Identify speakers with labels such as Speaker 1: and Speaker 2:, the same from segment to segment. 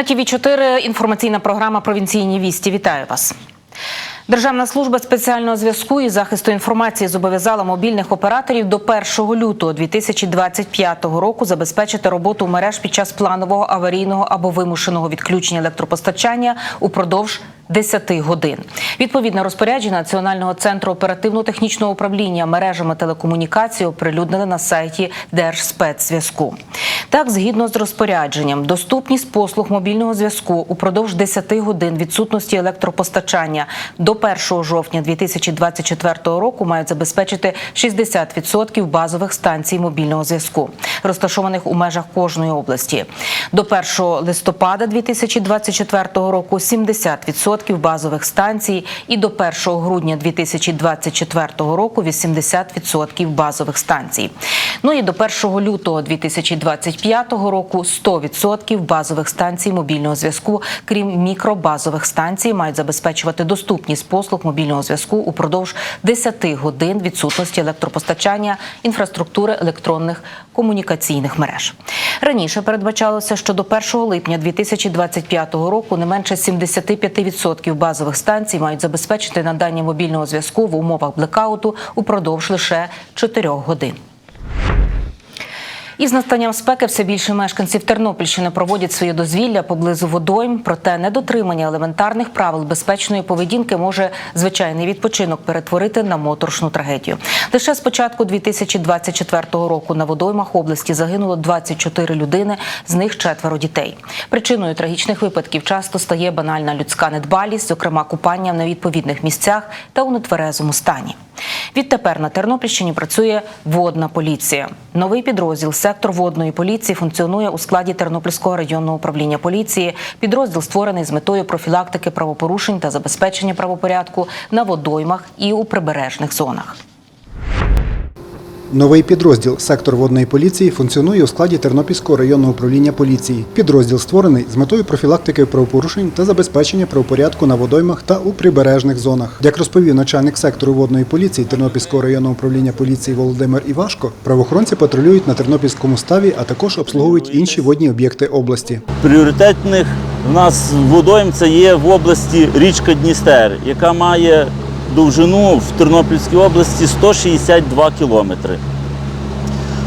Speaker 1: На ТВ 4 інформаційна програма Провінційні вісті. Вітаю вас. Державна служба спеціального зв'язку і захисту інформації зобов'язала мобільних операторів до 1 лютого 2025 року забезпечити роботу мереж під час планового аварійного або вимушеного відключення електропостачання упродовж 10 годин. Відповідне розпорядження Національного центру оперативно-технічного управління мережами телекомунікації оприлюднили на сайті Держспецзв'язку. Так, згідно з розпорядженням, доступність послуг мобільного зв'язку упродовж 10 годин відсутності електропостачання до 1 жовтня 2024 року мають забезпечити 60% базових станцій мобільного зв'язку, розташованих у межах кожної області. До 1 листопада 2024 року 70% базових станцій і до 1 грудня 2024 року 80% базових станцій. Ну і до 1 лютого 2025 року 100% базових станцій мобільного зв'язку, крім мікробазових станцій, мають забезпечувати доступність послуг мобільного зв'язку упродовж 10 годин відсутності електропостачання інфраструктури електронних комунікаційних мереж. Раніше передбачалося, що до 1 липня 2025 року не менше 75% базових станцій мають забезпечити надання мобільного зв'язку в умовах блекауту упродовж лише 4 годин. Із настанням спеки все більше мешканців Тернопільщини проводять своє дозвілля поблизу водойм. Проте недотримання елементарних правил безпечної поведінки може звичайний відпочинок перетворити на моторшну трагедію. Лише з початку 2024 року на водоймах області загинуло 24 людини, з них четверо дітей. Причиною трагічних випадків часто стає банальна людська недбалість, зокрема купання в невідповідних місцях та у нетверезому стані. Відтепер на Тернопільщині працює водна поліція. Новий підрозділ сектор водної поліції функціонує у складі Тернопільського районного управління поліції. Підрозділ створений з метою профілактики правопорушень та забезпечення правопорядку на водоймах і у прибережних зонах.
Speaker 2: Новий підрозділ сектор водної поліції функціонує у складі Тернопільського районного управління поліції. Підрозділ створений з метою профілактики правопорушень та забезпечення правопорядку на водоймах та у прибережних зонах. Як розповів начальник сектору водної поліції Тернопільського районного управління поліції Володимир Івашко, правоохоронці патрулюють на Тернопільському ставі, а також обслуговують інші водні об'єкти області.
Speaker 3: Пріоритетних в нас водойм це є в області річка Дністер, яка має довжину в Тернопільській області 162 кілометри.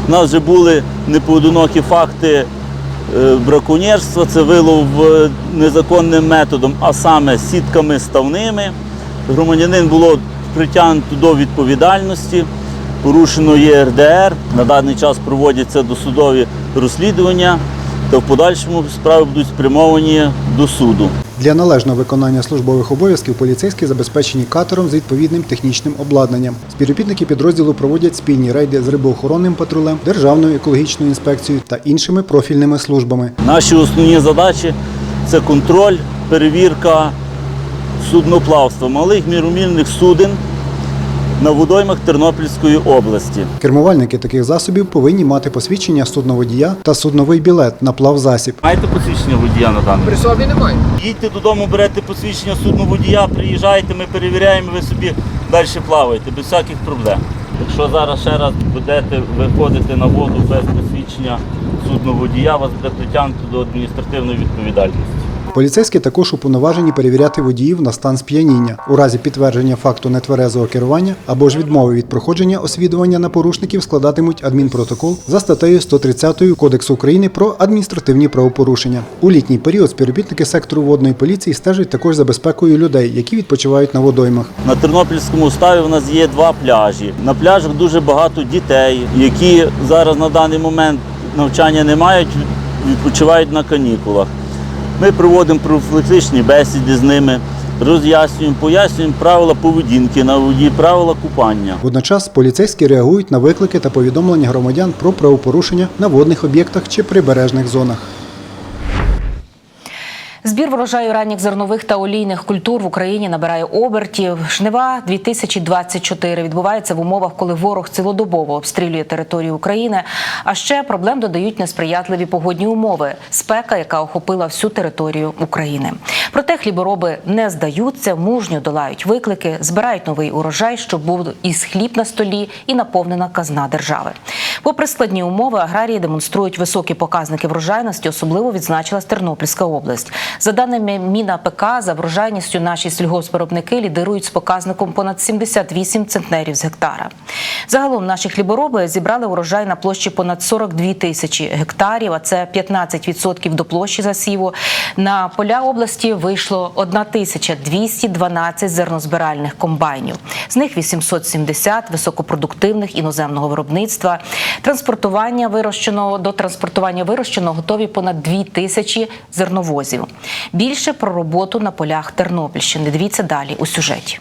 Speaker 3: У нас вже були непоодинокі факти е, браконьєрства, це вилов е, незаконним методом, а саме сітками ставними. Громадянин було притягнуто до відповідальності, порушено ЄРДР. На даний час проводяться досудові розслідування та в подальшому справи будуть спрямовані до суду.
Speaker 2: Для належного виконання службових обов'язків поліцейські забезпечені катером з відповідним технічним обладнанням. Співробітники підрозділу проводять спільні рейди з рибоохоронним патрулем, Державною екологічною інспекцією та іншими профільними службами.
Speaker 3: Наші основні задачі це контроль, перевірка судноплавства малих міромільних суден на водоймах Тернопільської області.
Speaker 2: Кермувальники таких засобів повинні мати посвідчення судноводія та судновий білет на плавзасіб.
Speaker 3: Маєте посвідчення водія на даний?
Speaker 4: При собі немає.
Speaker 3: Їдьте додому, берете посвідчення судноводія, приїжджайте, ми перевіряємо, ви собі далі плаваєте без всяких проблем. Якщо зараз ще раз будете виходити на воду без посвідчення судноводія, вас буде притягнуто до адміністративної відповідальності.
Speaker 2: Поліцейські також уповноважені перевіряти водіїв на стан сп'яніння у разі підтвердження факту нетверезого керування або ж відмови від проходження освідування на порушників складатимуть адмінпротокол за статтею 130 Кодексу України про адміністративні правопорушення. У літній період співробітники сектору водної поліції стежать також за безпекою людей, які відпочивають на водоймах.
Speaker 3: На Тернопільському ставі у нас є два пляжі. На пляжах дуже багато дітей, які зараз на даний момент навчання не мають, відпочивають на канікулах. Ми проводимо профілактичні бесіди з ними, роз'яснюємо, пояснюємо правила поведінки на воді, правила купання.
Speaker 2: Водночас поліцейські реагують на виклики та повідомлення громадян про правопорушення на водних об'єктах чи прибережних зонах.
Speaker 1: Збір врожаю ранніх зернових та олійних культур в Україні набирає обертів. Жнива 2024 відбувається в умовах, коли ворог цілодобово обстрілює територію України. А ще проблем додають несприятливі погодні умови, спека, яка охопила всю територію України. Проте хлібороби не здаються, мужньо долають виклики, збирають новий урожай, щоб був із хліб на столі і наповнена казна держави. Попри складні умови, аграрії демонструють високі показники врожайності. Особливо відзначилась Тернопільська область. За даними Міна ПК, за врожайністю наші сільгоспвиробники лідирують з показником понад 78 центнерів з гектара. Загалом наші хлібороби зібрали урожай на площі понад 42 тисячі гектарів, а це 15% до площі засіву. На поля області вийшло 1212 зернозбиральних комбайнів. З них 870 високопродуктивних іноземного виробництва. Транспортування вирощеного до транспортування вирощеного готові понад 2 тисячі зерновозів. Більше про роботу на полях Тернопільщини. Дивіться далі у сюжеті.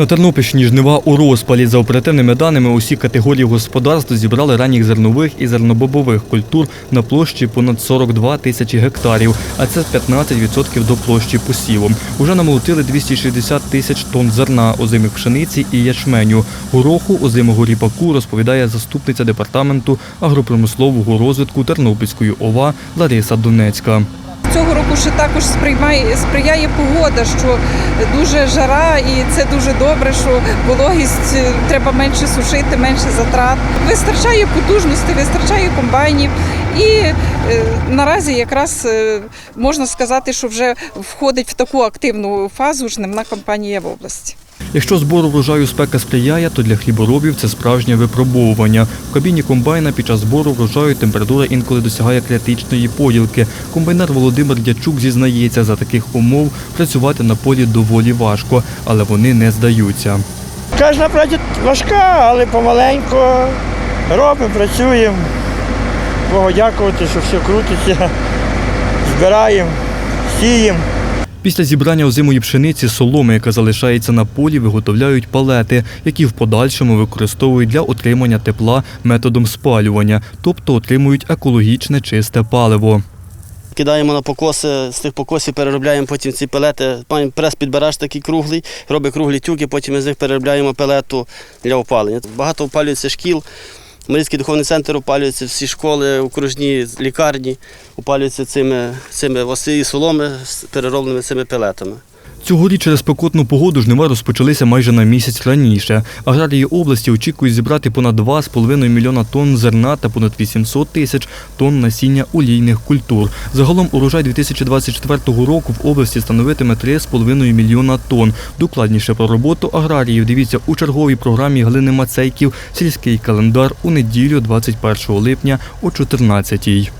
Speaker 4: На Тернопільщині жнива у розпалі. За оперативними даними, усі категорії господарств зібрали ранніх зернових і зернобобових культур на площі понад 42 тисячі гектарів, а це 15% до площі посіву. Уже намолотили 260 тисяч тонн зерна, озимих пшениці і ячменю. Гороху, озимого ріпаку, розповідає заступниця департаменту агропромислового розвитку Тернопільської ОВА Лариса Донецька.
Speaker 5: Цього року ще також сприймає, сприяє погода, що дуже жара, і це дуже добре, що вологість е, треба менше сушити, менше затрат. Вистачає потужності, вистачає комбайнів. І е, наразі якраз е, можна сказати, що вже входить в таку активну фазу жнивна кампанія в області.
Speaker 4: Якщо збору врожаю спека сприяє, то для хліборобів це справжнє випробовування. В кабіні комбайна під час збору врожаю температура інколи досягає критичної поділки. Комбайнер Володимир Дячук зізнається, за таких умов працювати на полі доволі важко, але вони не здаються.
Speaker 6: Кожна праця важка, але помаленьку робимо, працюємо. Богу дякувати, що все крутиться. Збираємо, сіємо.
Speaker 4: Після зібрання озимої пшениці соломи, яка залишається на полі, виготовляють палети, які в подальшому використовують для отримання тепла методом спалювання, тобто отримують екологічне чисте паливо.
Speaker 7: Кидаємо на покоси, з тих покосів переробляємо потім ці пелети. Маємо прес-підбираж такий круглий, робить круглі тюки, потім з них переробляємо пелету для опалення. Багато опалюється шкіл. Марійський духовний центр опалюється, всі школи, окружні лікарні опалюються цими, цими воси і соломи з переробленими цими пелетами.
Speaker 4: Цьогоріч через спекотну погоду жнива розпочалися майже на місяць раніше. Аграрії області очікують зібрати понад 2,5 мільйона тонн зерна та понад 800 тисяч тонн насіння олійних культур. Загалом урожай 2024 року в області становитиме 3,5 мільйона тонн. Докладніше про роботу аграріїв дивіться у черговій програмі Глини Мацейків «Сільський календар» у неділю 21 липня о 14-й.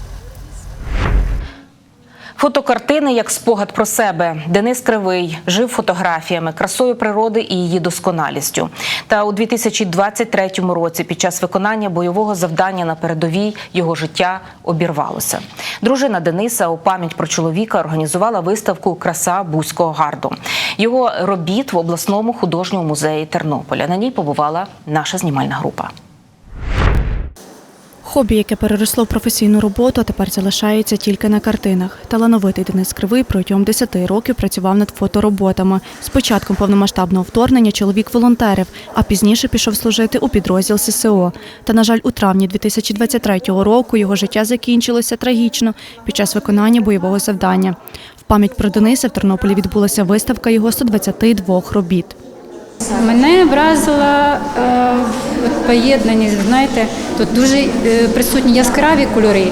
Speaker 1: Фотокартини як спогад про себе. Денис Кривий жив фотографіями, красою природи і її досконалістю. Та у 2023 році, під час виконання бойового завдання на передовій, його життя обірвалося. Дружина Дениса у пам'ять про чоловіка організувала виставку Краса Бузького гарду. Його робіт в обласному художньому музеї Тернополя. На ній побувала наша знімальна група.
Speaker 8: Хобі, яке переросло в професійну роботу, а тепер залишається тільки на картинах. Талановитий Денис Кривий протягом 10 років працював над фотороботами. З повномасштабного вторгнення чоловік волонтерив, а пізніше пішов служити у підрозділ ССО. Та, на жаль, у травні 2023 року його життя закінчилося трагічно під час виконання бойового завдання. В пам'ять про Дениса в Тернополі відбулася виставка його 122 робіт.
Speaker 9: Мене вразила е, поєднаність, знаєте, тут дуже е, присутні яскраві кольори.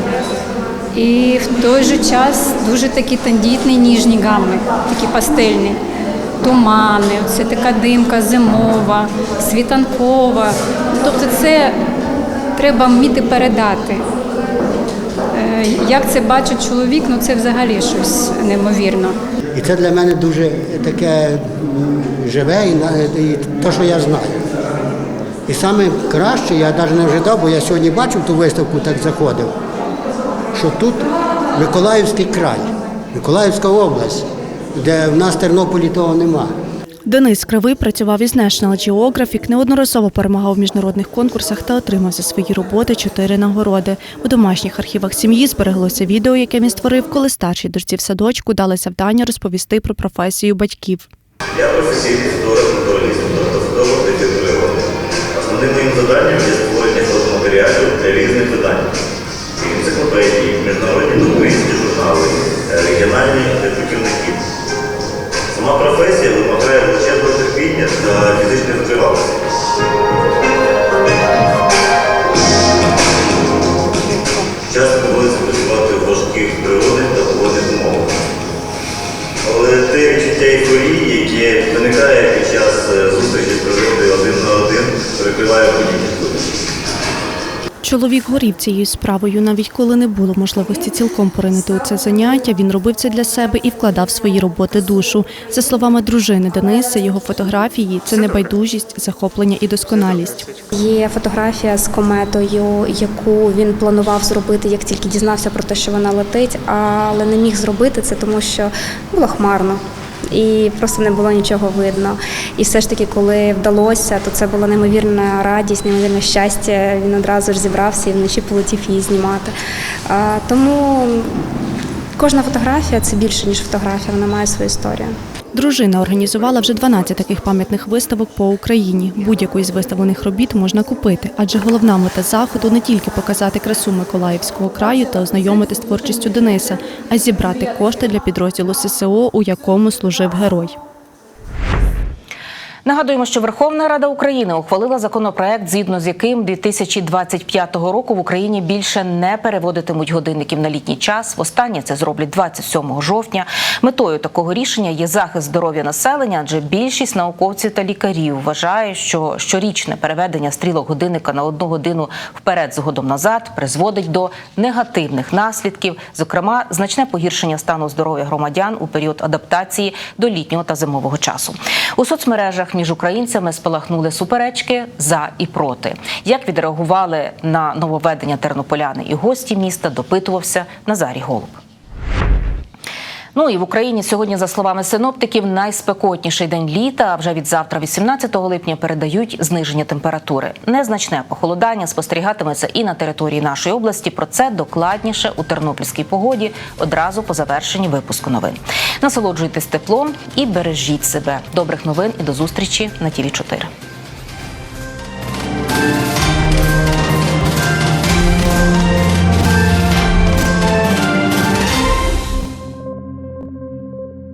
Speaker 9: І в той же час дуже такі тендітні ніжні гами, такі пастельні, тумани, це така димка зимова, світанкова. Тобто це треба вміти передати. Е, Як це бачить чоловік, ну це взагалі щось неймовірно.
Speaker 10: І це для мене дуже таке живе і, і те, що я знаю. І саме краще, я навіть не ожидав, бо я сьогодні бачив ту виставку, так заходив, що тут Миколаївський край, Миколаївська область, де в нас Тернополі того нема.
Speaker 8: Денис Кривий працював із National Geographic, неодноразово перемагав в міжнародних конкурсах та отримав за свої роботи чотири нагороди. У домашніх архівах сім'ї збереглося відео, яке він створив, коли старшій дочці в садочку дали завдання розповісти про професію батьків.
Speaker 11: Я професійний фотограф натураліст, тобто фотограф природи. Основним моїм завданням є створення фотоматеріалів для різних видань. Енциклопедії, міжнародні науковісті журнали, е, регіональні путівники. Сама професія вимагає величезного терпіння та фізичної витривалості. Часто доводиться працювати в важких природних та погодних умовах. Але те відчуття яке виникає під час е, зустрічі з природою один на один, перекриває будь-які.
Speaker 8: Чоловік горів цією справою, навіть коли не було можливості цілком поринити у це заняття. Він робив це для себе і вкладав свої роботи душу. За словами дружини Дениса, його фотографії це небайдужість, захоплення і досконалість.
Speaker 12: Є фотографія з кометою, яку він планував зробити, як тільки дізнався про те, що вона летить, але не міг зробити це, тому що було хмарно. І просто не було нічого видно. І все ж таки, коли вдалося, то це була неймовірна радість, неймовірне щастя. Він одразу ж зібрався і вночі полетів її знімати. Тому кожна фотографія це більше, ніж фотографія, вона має свою історію.
Speaker 8: Дружина організувала вже 12 таких пам'ятних виставок по Україні. Будь-яку із виставлених робіт можна купити, адже головна мета заходу не тільки показати красу Миколаївського краю та ознайомити з творчістю Дениса, а й зібрати кошти для підрозділу ССО, у якому служив герой.
Speaker 1: Нагадуємо, що Верховна Рада України ухвалила законопроект, згідно з яким 2025 року в Україні більше не переводитимуть годинників на літній час. Востаннє це зроблять 27 жовтня. Метою такого рішення є захист здоров'я населення, адже більшість науковців та лікарів вважає, що щорічне переведення стрілок годинника на одну годину вперед згодом назад призводить до негативних наслідків, зокрема значне погіршення стану здоров'я громадян у період адаптації до літнього та зимового часу. У соцмережах між українцями спалахнули суперечки за і проти. Як відреагували на нововведення тернополяни і гості міста, допитувався Назарій Голуб. Ну і в Україні сьогодні, за словами синоптиків, найспекотніший день літа. А вже від завтра, 18 липня, передають зниження температури. Незначне похолодання спостерігатиметься і на території нашої області. Про це докладніше у тернопільській погоді одразу по завершенні випуску новин. Насолоджуйтесь теплом і бережіть себе. Добрих новин і до зустрічі на ТІВІ 4